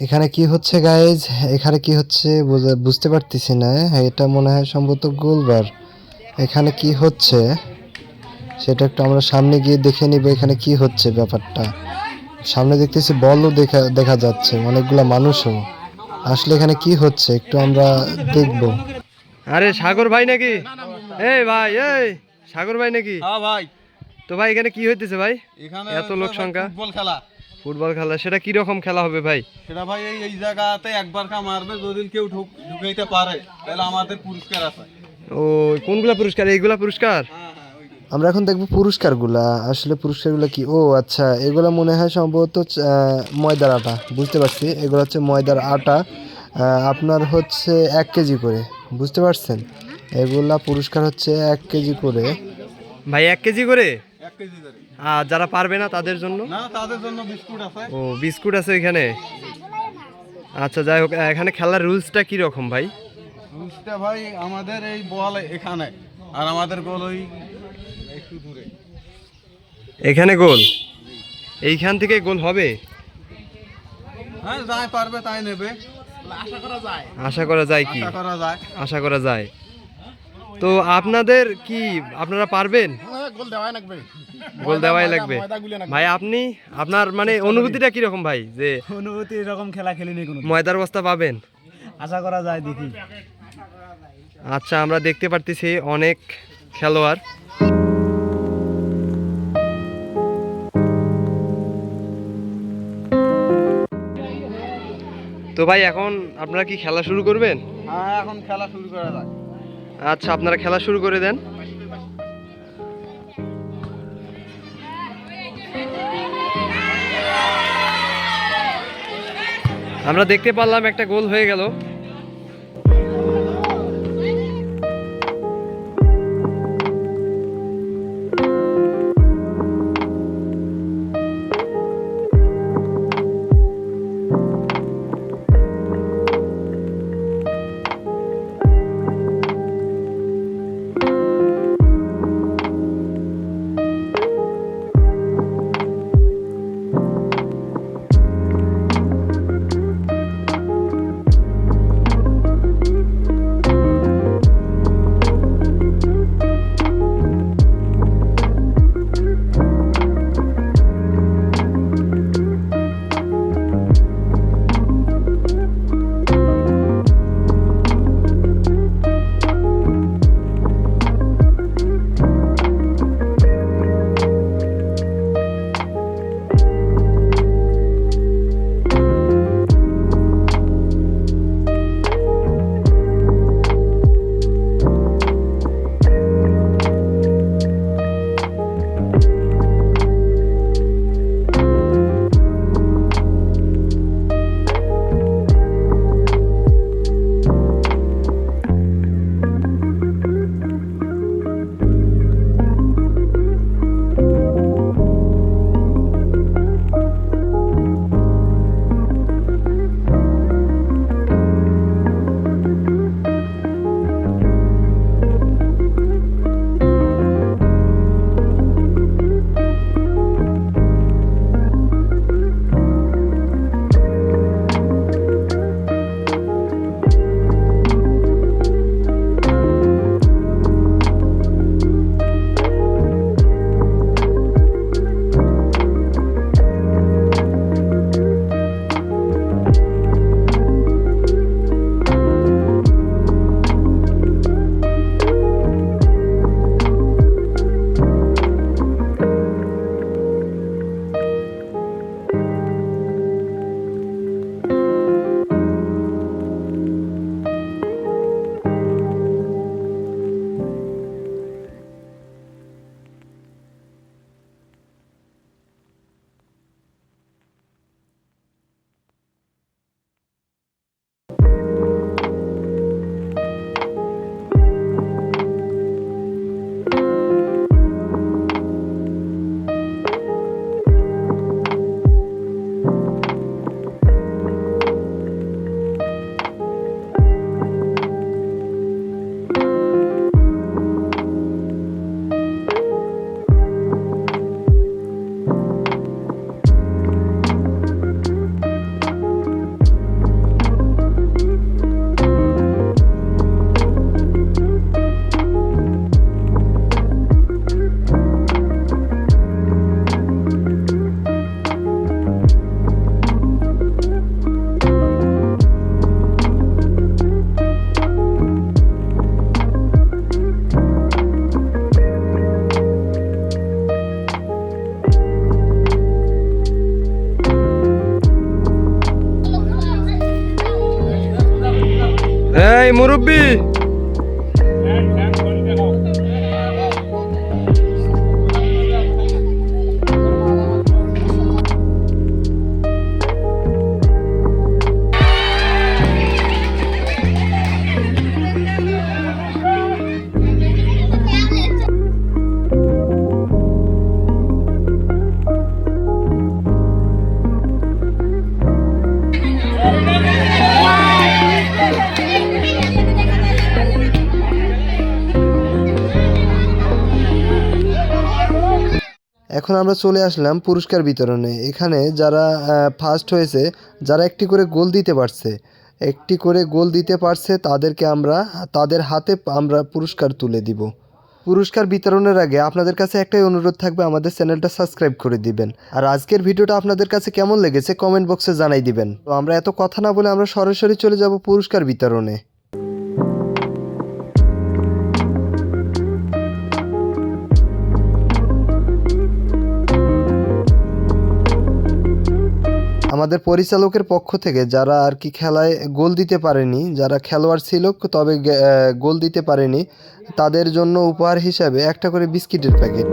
এখানে কি হচ্ছে গাইজ এখানে কি হচ্ছে বোঝা- বুঝতে পারতেছি না। এটা মনে হয় সম্ভবত গোলবার। এখানে কি হচ্ছে? সেটা একটু আমরা সামনে গিয়ে দেখে নিব এখানে কি হচ্ছে ব্যাপারটা। সামনে দেখতেছি বলও দেখা দেখা যাচ্ছে অনেকগুলা মানুষও। আসলে এখানে কি হচ্ছে একটু আমরা দেখব। আরে সাগর ভাই নাকি? এই ভাই এই সাগর ভাই নাকি? হ্যাঁ ভাই। তো ভাই এখানে কি হইতেছে ভাই? এখানে এত লোক সংখ্যা? ফুটবল খেলা। ফুটবল খেলা সেটা কি রকম খেলা হবে ভাই? সেটা ভাই এই এই জায়গাতে একবার কা মারবে যদি কেউ ঢুক ঢুকাইতে পারে তাহলে আমাদের পুরস্কার আছে। ও কোনগুলা পুরস্কার? এইগুলা পুরস্কার? হ্যাঁ হ্যাঁ আমরা এখন দেখব পুরস্কারগুলা। আসলে পুরস্কারগুলো কি? ও আচ্ছা এগুলো মনে হয় সম্ভবত ময়দার আটা। বুঝতে পারছি এগুলো হচ্ছে ময়দার আটা। আপনার হচ্ছে এক কেজি করে। বুঝতে পারছেন? এগুলা পুরস্কার হচ্ছে এক কেজি করে। ভাই এক কেজি করে? আর যারা পারবে না তাদের জন্য? না তাদের জন্য বিস্কুট আছে। ও বিস্কুট আছে এখানে? আচ্ছা যাই হোক এখানে খেলার রুলসটা কি রকম ভাই? রুলসটা ভাই আমাদের এই বল এখানে আর আমাদের গোল ওই একটু দূরে। এখানে গোল? এইখান থেকে গোল হবে? হ্যাঁ যাই পারবে তাই নেবে। আশা করা যায় কি? আশা করা যায়। আশা করা যায়। তো আপনাদের কি আপনারা পারবেন? গোল দেওয়াই লাগবে। গোল দেওয়াই লাগবে। ভাই আপনি আপনার মানে অনুভূতিটা কি রকম ভাই? যে অনুভূতি এরকম খেলা খেলিনি কোনো ময়দার বস্তা পাবেন? আশা করা যায় দেখি। আচ্ছা আমরা দেখতে পারতেছি অনেক খেলোয়াড়। তো ভাই এখন আপনারা কি খেলা শুরু করবেন? হ্যাঁ এখন খেলা শুরু করা যায় আচ্ছা আপনারা খেলা শুরু করে দেন। আমরা দেখতে পারলাম একটা গোল হয়ে গেল। এই মুরব্বী এখন আমরা চলে আসলাম পুরস্কার বিতরণে। এখানে যারা ফার্স্ট হয়েছে, যারা একটি করে গোল দিতে পারছে, একটি করে গোল দিতে পারছে, তাদেরকে আমরা, তাদের হাতে আমরা পুরস্কার তুলে দিব। পুরস্কার বিতরণের আগে আপনাদের কাছে একটাই অনুরোধ থাকবে, আমাদের চ্যানেলটা সাবস্ক্রাইব করে দিবেন। আর আজকের ভিডিওটা আপনাদের কাছে কেমন লেগেছে কমেন্ট বক্সে জানাই দিবেন। তো আমরা এত কথা না বলে আমরা সরাসরি চলে যাব পুরস্কার বিতরণে। আমাদের পরিচালকের পক্ষ থেকে যারা আর কি খেলায় গোল দিতে পারেনি, যারা খেলোয়াড় ছিল, তবে গোল দিতে পারেনি, তাদের জন্য উপহার হিসাবে একটা করে বিস্কিটের প্যাকেট।